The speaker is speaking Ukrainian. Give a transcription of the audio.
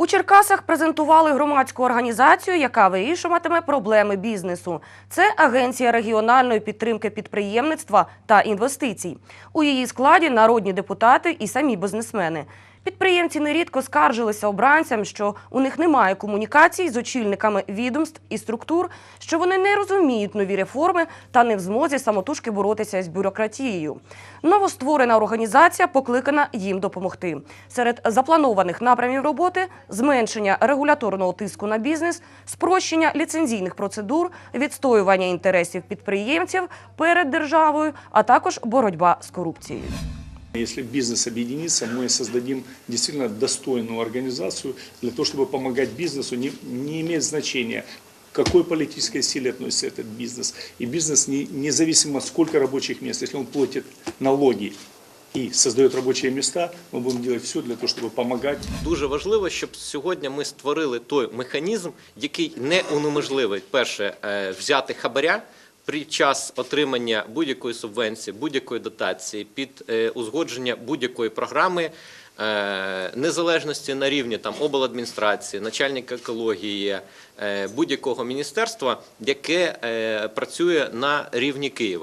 У Черкасах презентували громадську організацію, яка вирішуватиме проблеми бізнесу. Це Агенція регіональної підтримки підприємництва та інвестицій. У її складі народні депутати і самі бізнесмени. Підприємці нерідко скаржилися обранцям, що у них немає комунікацій з очільниками відомств і структур, що вони не розуміють нові реформи та не в змозі самотужки боротися з бюрократією. Новостворена організація покликана їм допомогти. Серед запланованих напрямів роботи зменшення регуляторного тиску на бізнес, спрощення ліцензійних процедур, відстоювання інтересів підприємців перед державою, а також боротьба з корупцією. Если бизнес объединится, мы создадим действительно достойную организацию для того, чтобы помогать бизнесу. Не, не имеет значения, к какой политической силе относится этот бизнес. И бизнес, не, независимо сколько рабочих мест, если он платит налоги и создает рабочие места, мы будем делать все для того, чтобы помогать Дуже важливо, щоб сьогодні ми створили той механізм, який не унеможливить перше е, взяти хабаря. Під час отримання будь-якої субвенції, будь-якої дотації, під е, узгодження будь-якої програми е, незалежності на рівні там обладміністрації, начальника екології, е, будь-якого міністерства, яке працює на рівні Києва.